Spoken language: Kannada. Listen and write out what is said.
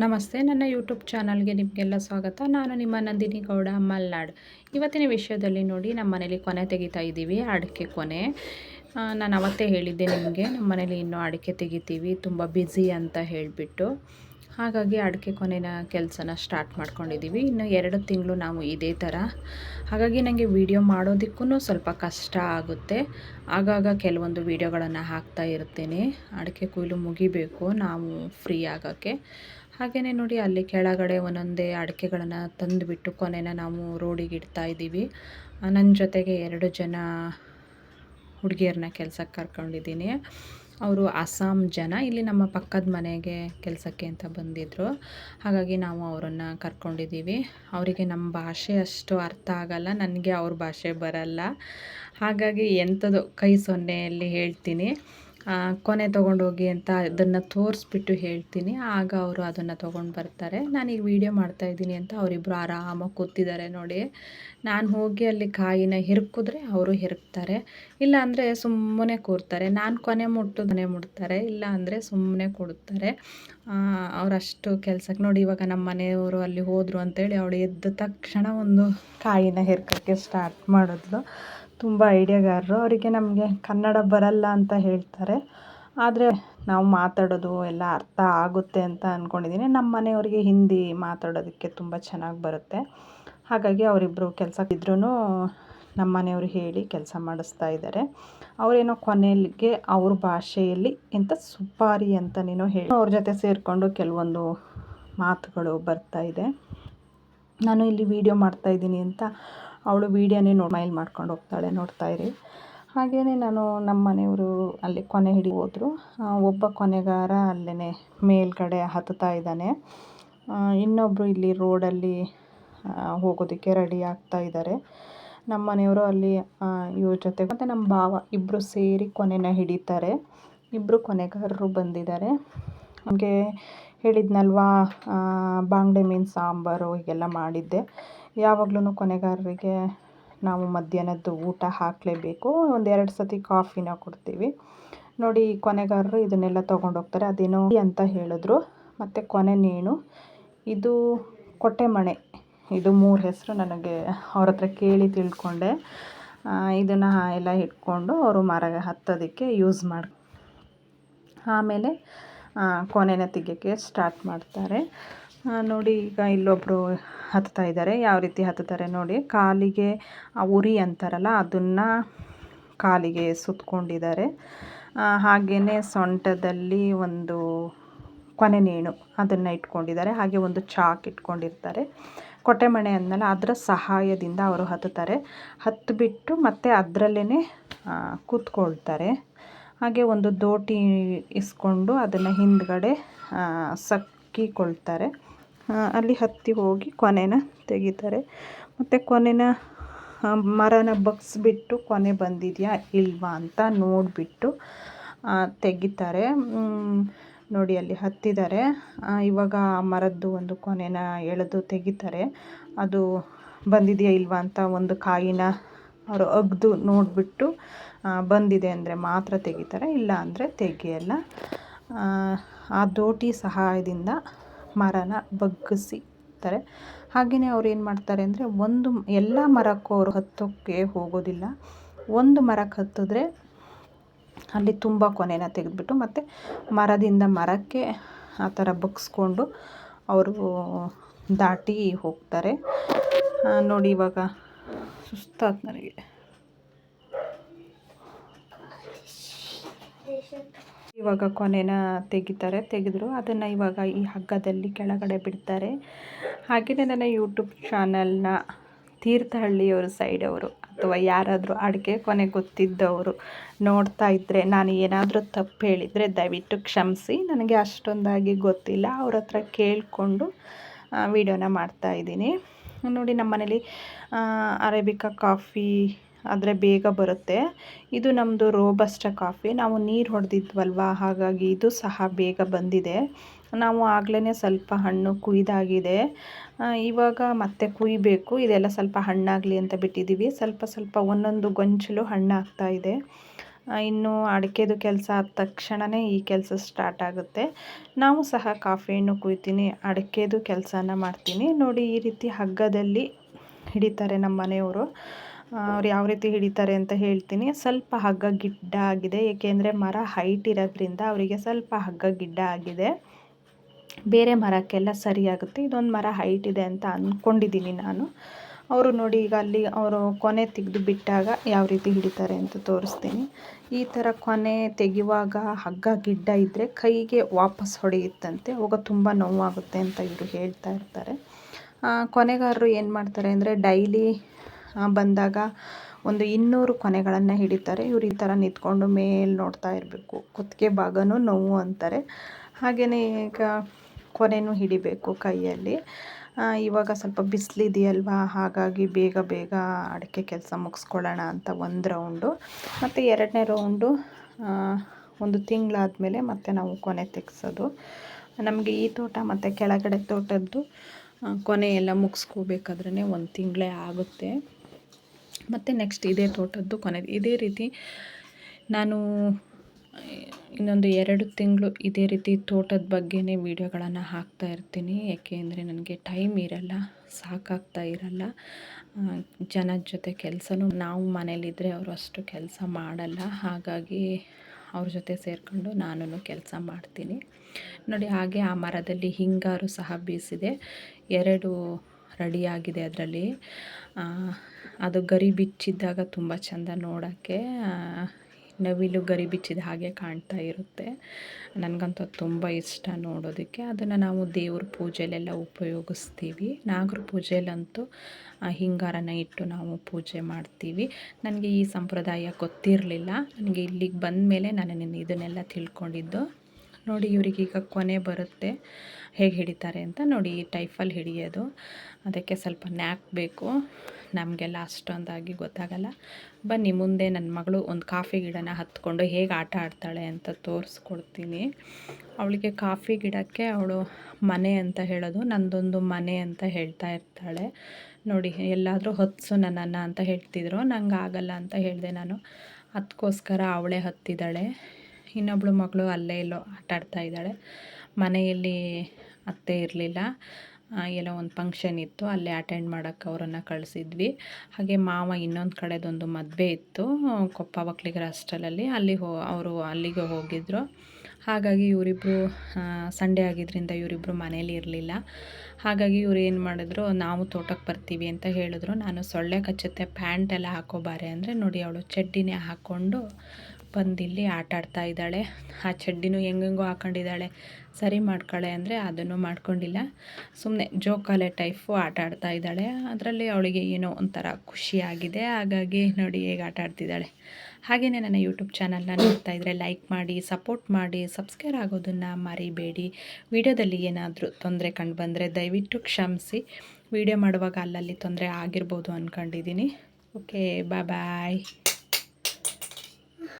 ನಮಸ್ತೆ, ನನ್ನ ಯೂಟ್ಯೂಬ್ ಚಾನಲ್ಗೆ ನಿಮಗೆಲ್ಲ ಸ್ವಾಗತ. ನಾನು ನಿಮ್ಮ ನಂದಿನಿ ಗೌಡ, ಮಲ್ನಾಡ್. ಇವತ್ತಿನ ವಿಷಯದಲ್ಲಿ ನೋಡಿ ನಮ್ಮ ಮನೇಲಿ ಕೊನೆ ತೆಗಿತಾ ಇದ್ದೀವಿ, ಅಡಿಕೆ ಕೊನೆ. ನಾನು ಅವತ್ತೇ ಹೇಳಿದ್ದೆ ನಿಮಗೆ ನಮ್ಮ ಮನೇಲಿ ಇನ್ನೂ ಅಡಿಕೆ ತೆಗಿತೀವಿ, ತುಂಬ ಬ್ಯುಸಿ ಅಂತ ಹೇಳಿಬಿಟ್ಟು. ಹಾಗಾಗಿ ಅಡಿಕೆ ಕೊನೆಯ ಕೆಲಸನ ಸ್ಟಾರ್ಟ್ ಮಾಡ್ಕೊಂಡಿದ್ದೀವಿ. ಇನ್ನು ಎರಡು ತಿಂಗಳು ನಾವು ಇದೇ ಥರ. ಹಾಗಾಗಿ ನನಗೆ ವಿಡಿಯೋ ಮಾಡೋದಕ್ಕೂ ಸ್ವಲ್ಪ ಕಷ್ಟ ಆಗುತ್ತೆ. ಆಗಾಗ ಕೆಲವೊಂದು ವೀಡಿಯೋಗಳನ್ನು ಹಾಕ್ತಾ ಇರ್ತೀನಿ ಅಡಿಕೆ ಕೊಯ್ಲು ಮುಗಿಬೇಕು, ನಾವು ಫ್ರೀ ಆಗೋಕ್ಕೆ. ಹಾಗೆಯೇ ನೋಡಿ ಅಲ್ಲಿ ಕೆಳಗಡೆ ಒಂದೊಂದೇ ಅಡಿಕೆಗಳನ್ನು ತಂದುಬಿಟ್ಟು ಕೊನೆನ ನಾವು ರೋಡಿಗೆ ಇಡ್ತಾ ಇದ್ದೀವಿ. ನನ್ನ ಜೊತೆಗೆ ಎರಡು ಜನ ಹುಡುಗಿಯರನ್ನ ಕೆಲಸಕ್ಕೆ ಕರ್ಕೊಂಡಿದ್ದೀನಿ. ಅವರು ಅಸ್ಸಾಂ ಜನ, ಇಲ್ಲಿ ನಮ್ಮ ಪಕ್ಕದ ಮನೆಗೆ ಕೆಲಸಕ್ಕೆ ಅಂತ ಬಂದಿದ್ದರು ಹಾಗಾಗಿ ನಾವು ಅವರನ್ನು ಕರ್ಕೊಂಡಿದ್ದೀವಿ. ಅವರಿಗೆ ನಮ್ಮ ಭಾಷೆ ಅಷ್ಟು ಅರ್ಥ ಆಗಲ್ಲ, ನನಗೆ ಅವ್ರ ಭಾಷೆ ಬರಲ್ಲ. ಹಾಗಾಗಿ ಎಂಥದ್ದು ಕೈ ಸೊನ್ನೆಯಲ್ಲಿ ಹೇಳ್ತೀನಿ. ಕೊನೆ ತೊಗೊಂಡೋಗಿ ಅಂತ ಅದನ್ನು ತೋರಿಸ್ಬಿಟ್ಟು ಹೇಳ್ತೀನಿ. ಆಗ ಅವರು ಅದನ್ನು ತೊಗೊಂಡು ಬರ್ತಾರೆ. ನಾನೀಗ ವೀಡಿಯೋ ಮಾಡ್ತಾಯಿದ್ದೀನಿ ಅಂತ ಅವರಿಬ್ಬರು ಆರಾಮಾಗಿ ಕೂತಿದ್ದಾರೆ ನೋಡಿ. ನಾನು ಹೋಗಿ ಅಲ್ಲಿ ಕಾಯಿನ ಹಿರ್ಕಿದ್ರೆ ಅವರು ಹಿರ್ಕ್ತಾರೆ. ಇಲ್ಲ ಅಂದರೆ ಸುಮ್ಮನೆ ಕೂರ್ತಾರೆ. ನಾನು ಕೊನೆ ಮುಟ್ಟು ಮನೆ ಮುಡ್ತಾರೆ ಇಲ್ಲ ಅಂದರೆ ಸುಮ್ಮನೆ ಕೊಡ್ತಾರೆ. ಅವರಷ್ಟು ಕೆಲಸಕ್ಕೆ ನೋಡಿ ಇವಾಗ ನಮ್ಮ ಮನೆಯವರು ಅಲ್ಲಿ ಹೋದರು ಅಂತೇಳಿ ಅವಳು ಎದ್ದ ತಕ್ಷಣ ಒಂದು ಕಾಯಿನ ಹೆರ್ಕೋಕ್ಕೆ ಸ್ಟಾರ್ಟ್ ಮಾಡಿದ್ಲು. ತುಂಬ ಐಡಿಯಾಗಾರರು. ಅವರಿಗೆ ನಮಗೆ ಕನ್ನಡ ಬರಲ್ಲ ಅಂತ ಹೇಳ್ತಾರೆ. ಆದರೆ ನಾವು ಮಾತಾಡೋದು ಎಲ್ಲ ಅರ್ಥ ಆಗುತ್ತೆ ಅಂತ ಅಂದ್ಕೊಂಡಿದ್ದೀನಿ ನಮ್ಮ ಮನೆಯವರಿಗೆ ಹಿಂದಿ ಮಾತಾಡೋದಕ್ಕೆ ತುಂಬ ಚೆನ್ನಾಗಿ ಬರುತ್ತೆ. ಹಾಗಾಗಿ ಅವರಿಬ್ಬರು ಕೆಲಸಕ್ಕಿದ್ರೂ ನಮ್ಮ ಮನೆಯವರು ಹೇಳಿ ಕೆಲಸ ಮಾಡಿಸ್ತಾ ಇದ್ದಾರೆ ಅವರೇನೋ ಕೊನೆಗೆ ಅವ್ರ ಭಾಷೆಯಲ್ಲಿ ಎಂಥ ಸುಪಾರಿ ಅಂತ ನೀನು ಹೇಳಿ ಅವ್ರ ಜೊತೆ ಸೇರಿಕೊಂಡು ಕೆಲವೊಂದು ಮಾತುಗಳು ಬರ್ತಾ ಇದೆ. ನಾನು ಇಲ್ಲಿ ವೀಡಿಯೋ ಮಾಡ್ತಾಯಿದ್ದೀನಿ ಅಂತ ಅವಳು ವೀಡಿಯೋನೇ ನೋಡಿ ಮೈಲ್ ಮಾಡ್ಕೊಂಡು ಹೋಗ್ತಾಳೆ, ನೋಡ್ತಾ ಇರಿ. ಹಾಗೆಯೇ ನಾನು ನಮ್ಮ ಮನೆಯವರು ಅಲ್ಲಿ ಕೊನೆ ಹಿಡಿ ಹೋದರು. ಒಬ್ಬ ಕೊನೆಗಾರ ಅಲ್ಲೇ ಮೇಲ್ಗಡೆ ಹತ್ತುತ್ತಾ ಇದ್ದಾನೆ. ಇನ್ನೊಬ್ಬರು ಇಲ್ಲಿ ರೋಡಲ್ಲಿ ಹೋಗೋದಕ್ಕೆ ರೆಡಿ ಆಗ್ತಾ ಇದ್ದಾರೆ. ನಮ್ಮ ಮನೆಯವರು ಅಲ್ಲಿ ಇವ್ರ ಜೊತೆ ಮತ್ತು ನಮ್ಮ ಭಾವ ಇಬ್ಬರು ಸೇರಿ ಕೊನೆನ ಹಿಡಿತಾರೆ. ಇಬ್ಬರು ಕೊನೆಗಾರರು ಬಂದಿದ್ದಾರೆ. ನಮಗೆ ಹೇಳಿದ್ನಲ್ವಾ ಬಾಂಗ್ಡೆ ಮೀನು ಸಾಂಬಾರು ಹೀಗೆಲ್ಲ ಮಾಡಿದ್ದೆ. ಯಾವಾಗ್ಲೂ ಕೊನೆಗಾರರಿಗೆ ನಾವು ಮಧ್ಯಾಹ್ನದ್ದು ಊಟ ಹಾಕಲೇಬೇಕು. ಒಂದೆರಡು ಸತಿ ಕಾಫಿನ ಕೊಡ್ತೀವಿ. ನೋಡಿ, ಕೊನೆಗಾರರು ಇದನ್ನೆಲ್ಲ ತೊಗೊಂಡೋಗ್ತಾರೆ ಅದೇನೋ ಅಂತ ಹೇಳಿದ್ರು. ಮತ್ತು ಕೊನೆ ನೇಣು ಇದು ಕೊಟ್ಟೆಮಣೆ. ಇದು ಮೂರು ಹೆಸರು ನನಗೆ ಅವ್ರ ಹತ್ರ ಕೇಳಿ ತಿಳ್ಕೊಂಡೆ. ಇದನ್ನು ಎಲ್ಲ ಇಟ್ಕೊಂಡು ಅವರು ಮರ ಹತ್ತೋದಕ್ಕೆ ಯೂಸ್ ಮಾಡಿ, ಆಮೇಲೆ ಕೊನೆನ ತೆಗಿಯೋಕ್ಕೆ ಸ್ಟಾರ್ಟ್ ಮಾಡ್ತಾರೆ. ನೋಡಿ, ಈಗ ಇಲ್ಲೊಬ್ಬರು ಹತ್ತುತ್ತಾ ಇದ್ದಾರೆ. ಯಾವ ರೀತಿ ಹತ್ತುತ್ತಾರೆ ನೋಡಿ. ಕಾಲಿಗೆ ಉರಿ ಅಂತಾರಲ್ಲ, ಅದನ್ನು ಕಾಲಿಗೆ ಸುತ್ತಕೊಂಡಿದ್ದಾರೆ ಹಾಗೆಯೇ ಸೊಂಟದಲ್ಲಿ ಒಂದು ಕೊನೆ ನೇಣು ಅದನ್ನು ಇಟ್ಕೊಂಡಿದ್ದಾರೆ. ಹಾಗೆ ಒಂದು ಚಾಕ್ ಇಟ್ಕೊಂಡಿರ್ತಾರೆ. ಕೊಟ್ಟೆಮಣೆ ಅಂದಮೇಲೆ ಅದರ ಸಹಾಯದಿಂದ ಅವರು ಹತ್ತುತ್ತಾರೆ. ಹತ್ತಿಬಿಟ್ಟು ಮತ್ತೆ ಅದರಲ್ಲೇ ಕೂತ್ಕೊಳ್ತಾರೆ. ಹಾಗೆ ಒಂದು ದೋಟಿ ಇಸ್ಕೊಂಡು ಅದನ್ನು ಹಿಂದ್ಗಡೆ ಸಕ್ಕಿಕೊಳ್ತಾರೆ. ಅಲ್ಲಿ ಹತ್ತಿ ಹೋಗಿ ಕೊನೆನ ತೆಗಿತಾರೆ. ಮತ್ತು ಕೊನೆನ ಮರನ ಬಗ್ಸ್ಬಿಟ್ಟು ಕೊನೆ ಬಂದಿದೆಯಾ ಇಲ್ವಾ ಅಂತ ನೋಡಿಬಿಟ್ಟು ತೆಗಿತಾರೆ. ನೋಡಿ ಅಲ್ಲಿ ಹತ್ತಿದ್ದಾರೆ. ಇವಾಗ ಮರದ್ದು ಒಂದು ಕೊನೆನ ಎಳೆದು ತೆಗಿತಾರೆ. ಅದು ಬಂದಿದೆಯಾ ಇಲ್ವಾ ಅಂತ ಒಂದು ಕಾಯಿನ ಅವರು ಅಗ್ದು ನೋಡಿಬಿಟ್ಟು ಬಂದಿದೆ ಅಂದರೆ ಮಾತ್ರ ತೆಗಿತಾರೆ, ಇಲ್ಲ ಅಂದರೆ ತೆಗಿಯಲ್ಲ. ಆ ದೋಟಿ ಸಹಾಯದಿಂದ ಮರನ ಬಗ್ಗಿಸ್ತಾರೆ ಹಾಗೆಯೇ ಅವ್ರು ಏನು ಮಾಡ್ತಾರೆ ಅಂದರೆ ಒಂದು ಎಲ್ಲ ಮರಕ್ಕೂ ಅವರು ಹತ್ತೋಕ್ಕೆ ಹೋಗೋದಿಲ್ಲ. ಒಂದು ಮರಕ್ಕೆ ಹತ್ತಿದ್ರೆ ಅಲ್ಲಿ ತುಂಬ ಕೊನೆನ ತೆಗೆದ್ಬಿಟ್ಟು ಮತ್ತು ಮರದಿಂದ ಮರಕ್ಕೆ ಆ ಥರ ಬಗ್ಸ್ಕೊಂಡು ಅವರು ದಾಟಿ ಹೋಗ್ತಾರೆ. ನೋಡಿ ಇವಾಗ ಸುಸ್ತಾದ ನನಗೆ. ಇವಾಗ ಕೊನೆನ ತೆಗಿತಾರೆ. ತೆಗೆದ್ರು. ಅದನ್ನು ಇವಾಗ ಈ ಹಗ್ಗದಲ್ಲಿ ಕೆಳಗಡೆ ಬಿಡ್ತಾರೆ. ಹಾಗೆಯೇ ನನ್ನ ಯೂಟ್ಯೂಬ್ ಚಾನಲ್ನ ತೀರ್ಥಹಳ್ಳಿಯವರು ಸೈಡವರು ಅಥವಾ ಯಾರಾದರೂ ಅಡುಗೆ ಕೊನೆ ಗೊತ್ತಿದ್ದವರು ನೋಡ್ತಾ ಇದ್ದರೆ ನಾನು ಏನಾದರೂ ತಪ್ಪು ಹೇಳಿದರೆ ದಯವಿಟ್ಟು ಕ್ಷಮಿಸಿ. ನನಗೆ ಅಷ್ಟೊಂದಾಗಿ ಗೊತ್ತಿಲ್ಲ. ಅವ್ರ ಹತ್ರ ಕೇಳಿಕೊಂಡು ವೀಡಿಯೋನ ಮಾಡ್ತಾಯಿದ್ದೀನಿ ನೋಡಿ ನಮ್ಮ ಮನೇಲಿ ಅರೇಬಿಕಾ ಕಾಫಿ ಆದರೆ ಬೇಗ ಬರುತ್ತೆ. ಇದು ನಮ್ಮದು ರೋಬಸ್ಟ ಕಾಫಿ. ನಾವು ನೀರು ಹೊಡೆದಿದ್ವಲ್ವ? ಹಾಗಾಗಿ ಇದು ಸಹ ಬೇಗ ಬಂದಿದೆ. ನಾವು ಆಗಲೇ ಸ್ವಲ್ಪ ಹಣ್ಣು ಕುಯ್ದಾಗಿದೆ. ಇವಾಗ ಮತ್ತೆ ಕುಯ್ಬೇಕು. ಇದೆಲ್ಲ ಸ್ವಲ್ಪ ಹಣ್ಣಾಗಲಿ ಅಂತ ಬಿಟ್ಟಿದ್ದೀವಿ ಸ್ವಲ್ಪ ಸ್ವಲ್ಪ ಒಂದೊಂದು ಗೊಂಚಲು ಹಣ್ಣಾಗ್ತಾ ಇದೆ. ಇನ್ನು ಅಡಿಕೆದು ಕೆಲಸ ಆದ ತಕ್ಷಣವೇ ಈ ಕೆಲಸ ಸ್ಟಾರ್ಟ್ ಆಗುತ್ತೆ. ನಾವು ಸಹ ಕಾಫಿಯನ್ನು ಕುಯ್ತೀನಿ. ಅಡಿಕೆದು ಕೆಲಸನ ಮಾಡ್ತೀನಿ. ನೋಡಿ ಈ ರೀತಿ ಹಗ್ಗದಲ್ಲಿ ಹಿಡಿತಾರೆ ನಮ್ಮ ಮನೆಯವರು ಅವ್ರು ಯಾವ ರೀತಿ ಹಿಡಿತಾರೆ ಅಂತ ಹೇಳ್ತೀನಿ. ಸ್ವಲ್ಪ ಹಗ್ಗ ಗಿಡ್ಡ ಆಗಿದೆ. ಏಕೆಂದರೆ ಮರ ಹೈಟ್ ಇರೋದ್ರಿಂದ ಅವರಿಗೆ ಸ್ವಲ್ಪ ಹಗ್ಗ ಗಿಡ್ಡ ಆಗಿದೆ. ಬೇರೆ ಮರಕ್ಕೆಲ್ಲ ಸರಿಯಾಗುತ್ತೆ. ಇದೊಂದು ಮರ ಹೈಟ್ ಇದೆ ಅಂತ ಅಂದ್ಕೊಂಡಿದ್ದೀನಿ ನಾನು. ಅವರು ನೋಡಿ ಈಗ ಅಲ್ಲಿ ಅವರು ಕೊನೆ ತೆಗೆದು ಬಿಟ್ಟಾಗ ಯಾವ ರೀತಿ ಹಿಡಿತಾರೆ ಅಂತ ತೋರಿಸ್ತೀನಿ. ಈ ಥರ ಕೊನೆ ತೆಗೆಯುವಾಗ ಹಗ್ಗ ಗಿಡ್ಡ ಇದ್ದರೆ ಕೈಗೆ ವಾಪಸ್ ಹೊಡೆಯುತ್ತಂತೆ. ಅವಾಗ ತುಂಬ ನೋವಾಗುತ್ತೆ ಅಂತ ಇವರು ಹೇಳ್ತಾ ಇರ್ತಾರೆ. ಕೊನೆಗಾರರು ಏನು ಮಾಡ್ತಾರೆ ಅಂದರೆ ಡೈಲಿ ಬಂದಾಗ ಒಂದು ಇನ್ನೂರು ಕೊನೆಗಳನ್ನು ಹಿಡಿತಾರೆ. ಇವ್ರು ಈ ಥರ ನಿಂತ್ಕೊಂಡು ಮೇಲೆ ನೋಡ್ತಾ ಇರಬೇಕು. ಕುತ್ತಿಗೆ ಭಾಗನೂ ನೋವು ಅಂತಾರೆ. ಹಾಗೆಯೇ ಈಗ ಕೊನೆನೂ ಹಿಡಿಬೇಕು ಕೈಯಲ್ಲಿ. ಇವಾಗ ಸ್ವಲ್ಪ ಬಿಸಿಲಿದೆಯಲ್ವಾ? ಹಾಗಾಗಿ ಬೇಗ ಬೇಗ ಅಡಿಕೆ ಕೆಲಸ ಮುಗಿಸ್ಕೊಳ್ಳೋಣ ಅಂತ ಒಂದು ರೌಂಡು. ಮತ್ತು ಎರಡನೇ ರೌಂಡು ಒಂದು ತಿಂಗಳಾದಮೇಲೆ ಮತ್ತೆ ನಾವು ಕೊನೆ ತೆಗೆಸೋದು. ನಮಗೆ ಈ ತೋಟ ಮತ್ತು ಕೆಳಗಡೆ ತೋಟದ್ದು ಕೊನೆ ಎಲ್ಲ ಮುಗಿಸ್ಕೋಬೇಕಾದ್ರೆ ಒಂದು ತಿಂಗಳೇ ಆಗುತ್ತೆ. ಮತ್ತು ನೆಕ್ಸ್ಟ್ ಇದೇ ತೋಟದ್ದು ಕೊನೆದು. ಇದೇ ರೀತಿ ನಾನು, ಇನ್ನೊಂದು ಎರಡು ತಿಂಗಳು ಇದೇ ರೀತಿ ತೋಟದ ಬಗ್ಗೆನೇ ವೀಡಿಯೋಗಳನ್ನು ಹಾಕ್ತಾ ಇರ್ತೀನಿ. ಯಾಕೆ ಅಂದರೆ ನನಗೆ ಟೈಮ್ ಇರಲ್ಲ, ಸಾಕಾಗ್ತಾ ಇರಲ್ಲ. ಜನ ಜನದ ಜೊತೆ ಕೆಲಸನೂ ನಾವು ಮನೇಲಿದ್ದರೆ ಅವರು ಅಷ್ಟು ಕೆಲಸ ಮಾಡಲ್ಲ. ಹಾಗಾಗಿ ಅವ್ರ ಜೊತೆ ಸೇರಿಕೊಂಡು ನಾನು ಕೆಲಸ ಮಾಡ್ತೀನಿ. ನೋಡಿ, ಹಾಗೆ ಆ ಮರದಲ್ಲಿ ಹಿಂಗಾರು ಸಹ ಬೀಸಿದೆ. ಎರಡು ರೆಡಿಯಾಗಿದೆ ಅದರಲ್ಲಿ. ಅದು ಗರಿ ಬಿಚ್ಚಿದ್ದಾಗ ತುಂಬ ಚೆಂದ ನೋಡೋಕ್ಕೆ ನವಿಲು ಗರಿ ಬಿಚ್ಚಿದ ಹಾಗೆ ಕಾಣ್ತಾ ಇರುತ್ತೆ. ನನಗಂತೂ ತುಂಬ ಇಷ್ಟ ನೋಡೋದಕ್ಕೆ. ಅದನ್ನು ನಾವು ದೇವ್ರ ಪೂಜೆಲೆಲ್ಲ ಉಪಯೋಗಿಸ್ತೀವಿ. ನಾಗರ ಪೂಜೆಯಲ್ಲಂತೂ ಹಿಂಗಾರನ ಇಟ್ಟು ನಾವು ಪೂಜೆ ಮಾಡ್ತೀವಿ. ನನಗೆ ಈ ಸಂಪ್ರದಾಯ ಗೊತ್ತಿರಲಿಲ್ಲ. ನನಗೆ ಇಲ್ಲಿಗೆ ಬಂದ ಮೇಲೆ ನಾನು ನಿನ್ನ ಇದನ್ನೆಲ್ಲ ತಿಳ್ಕೊಂಡಿದ್ದು. ನೋಡಿ ಇವ್ರಿಗೆ ಈಗ ಕೊನೆ ಬರುತ್ತೆ. ಹೇಗೆ ಹಿಡಿತಾರೆ ಅಂತ ನೋಡಿ ಈ ಟೈಫಲ್ಲಿ ಹಿಡಿಯೋದು. ಅದಕ್ಕೆ ಸ್ವಲ್ಪ ನ್ಯಾಕ್ ಬೇಕು. ನಮಗೆಲ್ಲ ಅಷ್ಟೊಂದಾಗಿ ಗೊತ್ತಾಗಲ್ಲ. ಬನ್ನಿ ಮುಂದೆ ನನ್ನ ಮಗಳು ಒಂದು ಕಾಫಿ ಗಿಡನ ಹತ್ಕೊಂಡು ಹೇಗೆ ಆಟ ಆಡ್ತಾಳೆ ಅಂತ ತೋರಿಸ್ಕೊಡ್ತೀನಿ. ಅವಳಿಗೆ ಕಾಫಿ ಗಿಡಕ್ಕೆ ಅವಳು ಮನೆ ಅಂತ ಹೇಳೋದು, ನಂದೊಂದು ಮನೆ ಅಂತ ಹೇಳ್ತಾ ಇರ್ತಾಳೆ. ನೋಡಿ, ಎಲ್ಲಾದರೂ ಹೊತ್ಸು ನನ್ನನ್ನು ಅಂತ ಹೇಳ್ತಿದ್ರು. ನಂಗೆ ಆಗಲ್ಲ ಅಂತ ಹೇಳಿದೆ ನಾನು. ಅದಕ್ಕೋಸ್ಕರ ಅವಳೇ ಹತ್ತಿದ್ದಾಳೆ. ಇನ್ನೊಬ್ಳು ಮಗಳು ಅಲ್ಲೇ ಎಲ್ಲೋ ಆಟ ಆಡ್ತಾ ಇದ್ದಾಳೆ. ಮನೆಯಲ್ಲಿ ಅತ್ತೆ ಇರಲಿಲ್ಲ. ಏನೋ ಒಂದು ಫಂಕ್ಷನ್ ಇತ್ತು. ಅಲ್ಲೇ ಅಟೆಂಡ್ ಮಾಡೋಕ್ಕೆ ಅವರನ್ನು ಕಳಿಸಿದ್ವಿ. ಹಾಗೆ ಮಾವ ಇನ್ನೊಂದು ಕಡೆದೊಂದು ಮದುವೆ ಇತ್ತು, ಕೊಪ್ಪ ಒಕ್ಕಲಿಗರ ಹಾಸ್ಟೆಲಲ್ಲಿ ಅಲ್ಲಿ ಹೋ, ಅವರು ಅಲ್ಲಿಗೆ ಹೋಗಿದ್ದರು ಹಾಗಾಗಿ ಇವರಿಬ್ಬರು ಸಂಡೇ ಆಗಿದ್ದರಿಂದ ಇವರಿಬ್ಬರು ಮನೇಲಿ ಇರಲಿಲ್ಲ. ಹಾಗಾಗಿ ಇವ್ರು ಏನು ಮಾಡಿದ್ರು, ನಾವು ತೋಟಕ್ಕೆ ಬರ್ತೀವಿ ಅಂತ ಹೇಳಿದ್ರು. ನಾನು ಸೊಳ್ಳೆ ಕಚ್ಚುತ್ತೆ, ಪ್ಯಾಂಟ್ ಎಲ್ಲ ಹಾಕೋಬಾರೆ ಅಂದರೆ ನೋಡಿ, ಅವಳು ಚಡ್ಡಿನೇ ಹಾಕ್ಕೊಂಡು ಬಂದಿಲ್ಲಿ ಆಟ ಆಡ್ತಾ ಇದ್ದಾಳೆ. ಆ ಚಡ್ಡಿನೂ ಹೆಂಗೆಂಗೋ ಹಾಕೊಂಡಿದ್ದಾಳೆ. ಸರಿ ಮಾಡ್ಕೊಳ್ಳೆ ಅಂದರೆ ಅದನ್ನು ಮಾಡ್ಕೊಂಡಿಲ್ಲ. ಸುಮ್ಮನೆ ಜೋಕಾಲೆ ಟೈಫು ಆಟ ಆಡ್ತಾ ಇದ್ದಾಳೆ. ಅದರಲ್ಲಿ ಅವಳಿಗೆ ಏನೋ ಒಂಥರ ಖುಷಿಯಾಗಿದೆ ಹಾಗಾಗಿ ನೋಡಿ ಹೇಗೆ ಆಟ ಆಡ್ತಿದ್ದಾಳೆ. ಹಾಗೆಯೇ ನನ್ನ ಯೂಟ್ಯೂಬ್ ಚಾನಲ್ನ ನೋಡ್ತಾ ಇದ್ದರೆ ಲೈಕ್ ಮಾಡಿ, ಸಪೋರ್ಟ್ ಮಾಡಿ, ಸಬ್ಸ್ಕ್ರೈಬ್ ಆಗೋದನ್ನು ಮರಿಬೇಡಿ. ವಿಡಿಯೋದಲ್ಲಿ ಏನಾದರೂ ತೊಂದರೆ ಕಂಡು ಬಂದರೆ ದಯವಿಟ್ಟು ಕ್ಷಮಿಸಿ. ವಿಡಿಯೋ ಮಾಡುವಾಗ ಅಲ್ಲಲ್ಲಿ ತೊಂದರೆ ಆಗಿರ್ಬೋದು ಅಂದ್ಕೊಂಡಿದ್ದೀನಿ ಓಕೆ ಬಾಯ್.